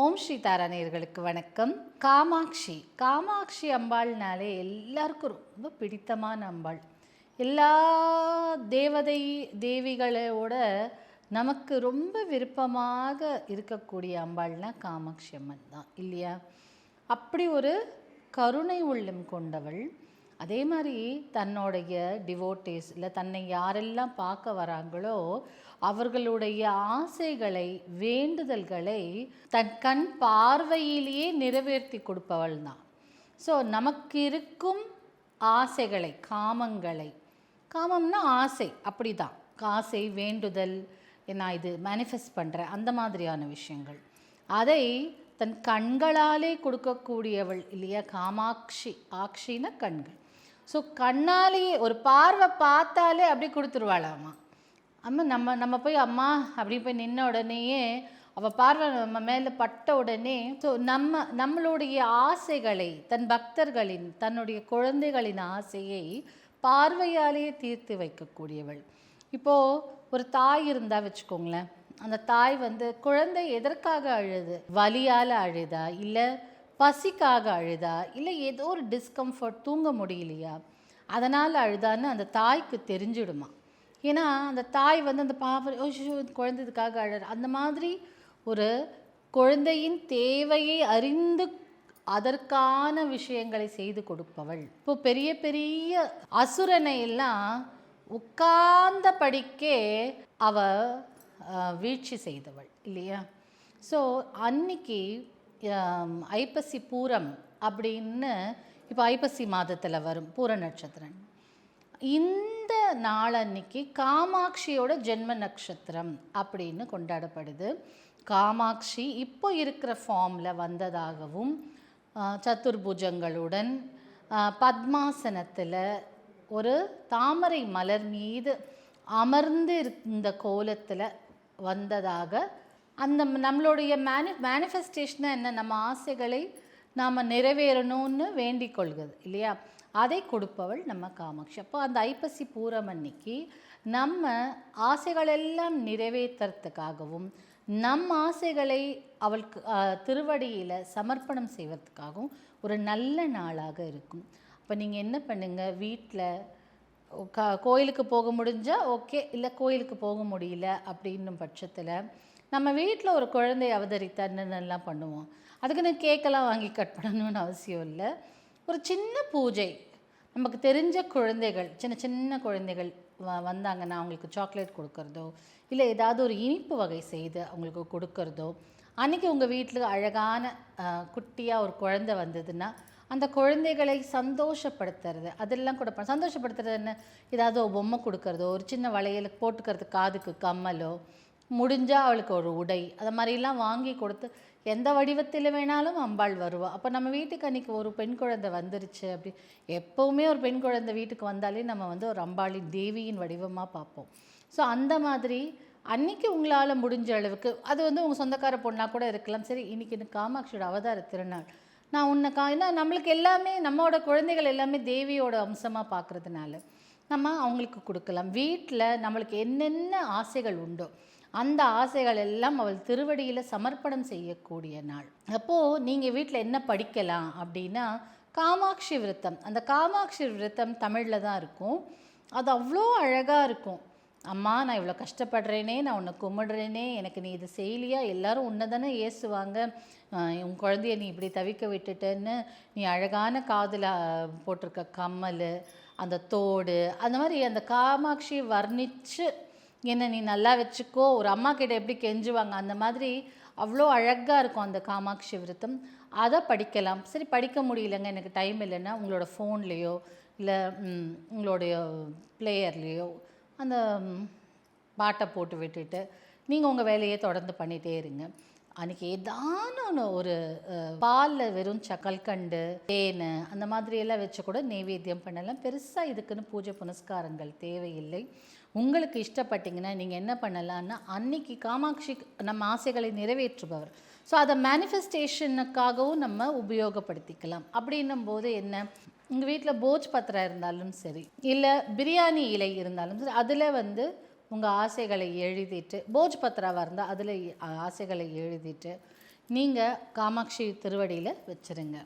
ஓம் ஸ்ரீ தாராணியர்களுக்கு வணக்கம். காமாட்சி. காமாட்சி அம்பாள்னாலே எல்லாருக்கும் ரொம்ப பிடித்தமான அம்பாள். எல்லா தேவதை தேவிகளோட நமக்கு ரொம்ப விருப்பமாக இருக்கக்கூடிய அம்பாள்னா காமாட்சி அம்மன் தான் இல்லையா? அப்படி ஒரு கருணை உள்ளம் கொண்டவள். அதே மாதிரி தன்னுடைய டிவோட்டிஸ் இல்லை தன்னை யாரெல்லாம் பார்க்க வராங்களோ அவர்களுடைய ஆசைகளை வேண்டுதல்களை தன் கண் பார்வையிலேயே நிறைவேற்றி கொடுப்பவள் தான். ஸோ நமக்கு இருக்கும் ஆசைகளை காமங்களை காமம்னா ஆசை அப்படி தான் ஆசை வேண்டுதல் நான் இது மேனிஃபெஸ்ட் பண்ணுறேன் அந்த மாதிரியான விஷயங்கள். அதை தன் கண்களாலே கொடுக்கக்கூடியவள் இல்லையா? காமாட்சி ஆக்ஷின கண்கள். ஸோ கண்ணாலேயே ஒரு பார்வை பார்த்தாலே அப்படி கொடுத்துருவாளாம்மா அம்மா நம்ம நம்ம போய் அம்மா அப்படி போய் நின்ன உடனேயே அவள் பார்வை நம்ம மேலே பட்ட உடனே ஸோ நம்ம நம்மளுடைய ஆசைகளை தன் பக்தர்களின் தன்னுடைய குழந்தைகளின் ஆசையை பார்வையாலேயே தீர்த்து வைக்கக்கூடியவள். இப்போது ஒரு தாய் இருந்தால் வச்சுக்கோங்களேன். அந்த தாய் வந்து குழந்தை எதற்காக அழுது? வலியால் அழுதா? இல்லை பசிக்காக அழுதா? இல்லை ஏதோ ஒரு டிஸ்கம்ஃபர்ட் தூங்க முடியலையா? அதனால் அழுதான்னு அந்த தாய்க்கு தெரிஞ்சிடுமா? ஏன்னா அந்த தாய் வந்து அந்த பாவம் குழந்தைக்காக அழற அந்த மாதிரி ஒரு குழந்தையின் தேவையை அறிந்து அதற்கான விஷயங்களை செய்து கொடுப்பவள். இப்போ பெரிய பெரிய அசுரனை எல்லாம் உட்கார்ந்த படிக்கே அவ வீழ்ச்சி செய்தவள் இல்லையா? ஸோ அன்னைக்கு ஐப்பசி பூரம் அப்படின்னு இப்போ ஐப்பசி மாதத்தில் வரும் பூர நட்சத்திரம் இந்த நாளன்னைக்கு காமாட்சியோட ஜென்ம நட்சத்திரம் அப்படின்னு கொண்டாடப்படுது. காமாட்சி இப்போ இருக்கிற ஃபார்மில் வந்ததாகவும் சத்துர்புஜங்களுடன் சதுர்புஜங்களுடன் பத்மாசனத்தில் ஒரு தாமரை மலர் மீது அமர்ந்து இருந்த கோலத்தில் வந்ததாக அந்த நம்மளுடைய மேனி மேனிஃபெஸ்டேஷனை என்ன? நம்ம ஆசைகளை நாம் நிறைவேறணும்னு வேண்டிக் கொள்கிறது இல்லையா? அதை கொடுப்பவள் நம்ம காமாட்சி. அப்போ அந்த ஐப்பசி பூரம் அன்னைக்கு நம்ம ஆசைகளெல்லாம் நிறைவேற்றுறதுக்காகவும் நம் ஆசைகளை அவளுக்கு திருவடியில் சமர்ப்பணம் செய்வதற்காகவும் ஒரு நல்ல நாளாக இருக்கும். அப்போ நீங்கள் என்ன பண்ணுங்கள் வீட்டில் க கோயிலுக்கு போக முடிஞ்சால் ஓகே இல்லை கோயிலுக்கு போக முடியல அப்படின்னும் பட்சத்தில் நம்ம வீட்டில் ஒரு குழந்தை அவதரித்தா பண்ணுவோம்? அதுக்குன்னு கேக்கெல்லாம் வாங்கி கட் பண்ணணும்னு அவசியம் இல்லை. ஒரு சின்ன பூஜை. நமக்கு தெரிஞ்ச குழந்தைகள் சின்ன சின்ன குழந்தைகள் வ வந்தாங்கன்னா அவங்களுக்கு சாக்லேட் கொடுக்கறதோ இல்லை ஏதாவது ஒரு இனிப்பு வகை செய்து அவங்களுக்கு கொடுக்கறதோ அன்றைக்கி உங்கள் வீட்டில் அழகான குட்டியாக ஒரு குழந்தை வந்ததுன்னா அந்த குழந்தைகளை சந்தோஷப்படுத்துறது அதெல்லாம் கூட சந்தோஷப்படுத்துறது என்ன? ஏதாவது ஒரு பொம்மை கொடுக்கறதோ ஒரு சின்ன வளையல் போட்டுக்கிறது காதுக்கு கம்மலோ முடிஞ்சால் அவளுக்கு ஒரு உடை. அதை மாதிரிலாம் வாங்கி கொடுத்து எந்த வடிவத்தில் வேணாலும் அம்பாள் வருவாள் அப்போ நம்ம வீட்டுக்கு அன்றைக்கி ஒரு பெண் குழந்தை வந்துருச்சு அப்படி எப்போவுமே ஒரு பெண் குழந்தை வீட்டுக்கு வந்தாலே நம்ம வந்து ஒரு அம்பாளின் தேவியின் வடிவமாக பார்ப்போம். ஸோ அந்த மாதிரி அன்றைக்கி உங்களால் முடிஞ்ச அளவுக்கு அது வந்து உங்கள் சொந்தக்கார பொண்ணாக கூட இருக்கலாம். சரி இன்னைக்கு இந்த காமாட்சியோட அவதார திருநாள். நான் உன்னை கா ஏன்னா நம்மளுக்கு எல்லாமே நம்மளோட குழந்தைகள் எல்லாமே தேவியோட அம்சமாக பார்க்குறதுனால நம்ம அவங்களுக்கு கொடுக்கலாம். வீட்டில் நம்மளுக்கு என்னென்ன ஆசைகள் உண்டோ அந்த ஆசைகள் எல்லாம் அவள் திருவடியில் சமர்ப்பணம் செய்யக்கூடிய நாள். அப்போது நீங்கள் வீட்டில் என்ன படிக்கலாம் அப்படின்னா காமாட்சி விரத்தம் அந்த காமாட்சி விரத்தம் தமிழில் தான் இருக்கும். அது அவ்வளோ அழகாக இருக்கும். அம்மா நான் இவ்வளோ கஷ்டப்படுறேனே நான் உன்னை கும்பிடுறேனே எனக்கு நீ இது செய்யலையா? எல்லாரும் உன்னை தானே ஏசுவாங்க. உன் குழந்தைய நீ இப்படி தவிக்க விட்டுட்டேன்னு நீ அழகான காதில் போட்டிருக்க கம்மல் அந்த தோடு அந்த மாதிரி அந்த காமாட்சி வர்ணித்து என்னை நீ நல்லா வச்சுக்கோ ஒரு அம்மா கிட்ட எப்படி கெஞ்சுவாங்க அந்த மாதிரி அவ்வளோ அழகாக இருக்கும் அந்த காமாட்சி விரதம். அதை படிக்கலாம். சரி படிக்க முடியலங்க எனக்கு டைம் இல்லைன்னா உங்களோட ஃபோன்லேயோ இல்லை உங்களுடைய பிளேயர்லேயோ அந்த பாட்டை போட்டு விட்டுட்டு நீங்கள் உங்கள் வேலையை தொடர்ந்து பண்ணிகிட்டே இருங்க. அன்றைக்கி ஏதான ஒன்று ஒரு பாலில் வெறும் சக்கல்கண்டு தேன் அந்த மாதிரியெல்லாம் வச்சு கூட நெய்வேத்தியம் பண்ணலாம். பெருசாக இதுக்குன்னு பூஜை புனஸ்காரங்கள் தேவையில்லை. உங்களுக்கு இஷ்டப்பட்டீங்கன்னா நீங்கள் என்ன பண்ணலான்னா அன்னைக்கு காமாட்சி நம்ம ஆசைகளை நிறைவேற்றுபவர். ஸோ அதை மேனிஃபெஸ்டேஷனுக்காகவும் நம்ம உபயோகப்படுத்திக்கலாம். அப்படின்னும் போது என்ன? உங்கள் வீட்டில் போஜ் பத்திரம் இருந்தாலும் சரி இல்லை பிரியாணி இலை இருந்தாலும் சரி அதில் வந்து உங்கள் ஆசைகளை எழுதிட்டு போஜ் பத்திராவாக இருந்தால் அதில் ஆசைகளை எழுதிட்டு நீங்கள் காமாட்சி திருவடியில் வச்சுருங்க.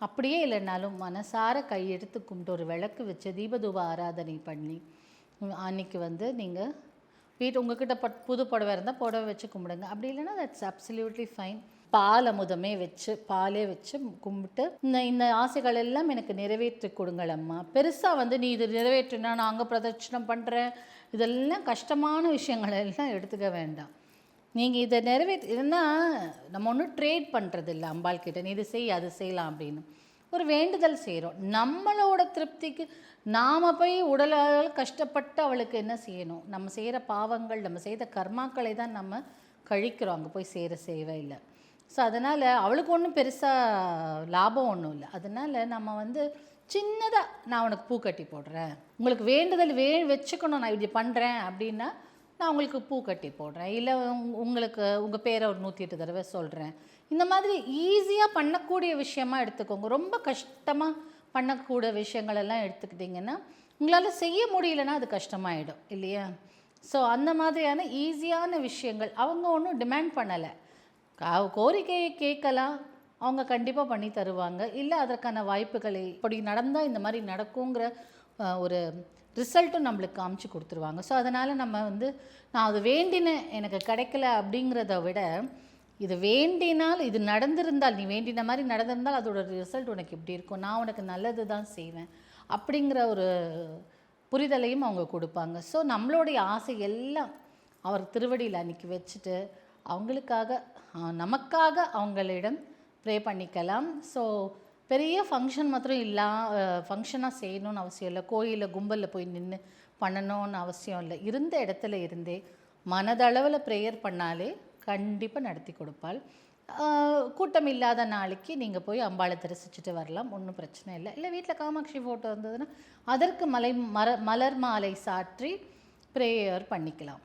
அப்படியே இல்லைனாலும் மனசார கையெடுத்து கும்பிட்டு ஒரு விளக்கு வச்சு தீபதூப ஆராதனை பண்ணி அன்னைக்கு வந்து நீங்கள் வீட்டு உங்ககிட்ட பட் புது புடவை இருந்தால் புடவை வச்சு கும்பிடுங்க. அப்படி இல்லைன்னா தட்ஸ் அப்சல்யூட்லி ஃபைன் பால் அமுதமே வச்சு பாலே வச்சு கும்பிட்டு இந்த இந்த ஆசைகள் எல்லாம் எனக்கு நிறைவேற்றி கொடுங்கள் அம்மா. பெருசாக வந்து நீ இது நிறைவேற்றினா நான் அங்கே பிரதட்சணம் பண்ணுறேன் இதெல்லாம் கஷ்டமான விஷயங்கள் எல்லாம் எடுத்துக்க வேண்டாம். நீங்கள் இதை நிறைவேற்றி இதுனா நம்ம ஒன்றும் ட்ரேட் பண்ணுறது இல்லை அம்பாள் கிட்ட. நீ இது செய் அது செய்யலாம் அப்படின்னு. ஒரு வேண்டுதல் செய்கிறோம் நம்மளோட திருப்திக்கு நாம் போய் உடலால் கஷ்டப்பட்டு அவளுக்கு என்ன செய்யணும்? நம்ம செய்கிற பாவங்கள் நம்ம செய்த கர்மாக்களை தான் நம்ம கழிக்கிறோம். அங்கே போய் செய்கிற சேவை இல்லை. ஸோ அதனால் அவளுக்கு ஒன்றும் பெருசாக லாபம் ஒன்றும் இல்லை. அதனால் நம்ம வந்து சின்னதாக நான் உனக்கு பூ கட்டி போடுறேன். உங்களுக்கு வேண்டுதல் வே வச்சுக்கணும். நான் இப்படி பண்ணுறேன் அப்படின்னா நான் உங்களுக்கு பூ கட்டி போடுறேன். இல்லை உங்களுக்கு உங்கள் பேரை ஒரு நூற்றி எட்டு தடவை சொல்கிறேன் இந்த மாதிரி ஈஸியாக பண்ணக்கூடிய விஷயமா எடுத்துக்கோங்க. ரொம்ப கஷ்டமாக பண்ணக்கூடிய விஷயங்களெல்லாம் எடுத்துக்கிட்டிங்கன்னா உங்களால் செய்ய முடியலன்னா அது கஷ்டமாயிடும். இல்லையா? ஸோ அந்த மாதிரியான ஈஸியான விஷயங்கள் அவங்க ஒன்றும் டிமாண்ட் பண்ணலை. கோரிக்கையை கேட்கலாம். அவங்க கண்டிப்பாக பண்ணி தருவாங்க. இல்லை அதற்கான வாய்ப்புகளை இப்படி நடந்தால் இந்த மாதிரி நடக்குங்கிற ஒரு ரிசல்ட்டும் நம்மளுக்கு காமிச்சு கொடுத்துருவாங்க. ஸோ அதனால் நம்ம வந்து நான் அது வேண்டினேன் எனக்கு கிடைக்கல அப்படிங்கிறத விட இது வேண்டினால் இது நடந்திருந்தால் நீ வேண்டின மாதிரி நடந்திருந்தால் அதோட ரிசல்ட் உனக்கு இப்படி இருக்கும். நான் உனக்கு நல்லது தான் செய்வேன். அப்படிங்கிற ஒரு புரிதலையும் அவங்க கொடுப்பாங்க. ஸோ நம்மளுடைய ஆசை எல்லாம் அவர் திருவடியில் அன்னைக்கு வச்சுட்டு அவங்களுக்காக நமக்காக அவங்களிடம் ப்ரே பண்ணிக்கலாம். ஸோ பெரிய ஃபங்க்ஷன் மாத்திரம் இல்லா ஃபங்க்ஷனாக செய்யணும்னு அவசியம் இல்லை. கோயிலில் கும்பலில் போய் நின்று பண்ணணும்னு அவசியம் இல்லை. இருந்த இடத்துல இருந்தே மனதளவில் ப்ரேயர் பண்ணாலே கண்டிப்பாக நடத்தி கொடுப்பாள். கூட்டம் இல்லாத நாளைக்கு நீங்கள் போய் அம்பாளை தரிசிச்சுட்டு வரலாம். ஒன்றும் பிரச்சனை இல்லை. இல்லை வீட்டில் காமாட்சி ஃபோட்டோ இருந்ததுன்னா அதற்கு மலை மர மலர் மாலை சாற்றி ப்ரேயர் பண்ணிக்கலாம்.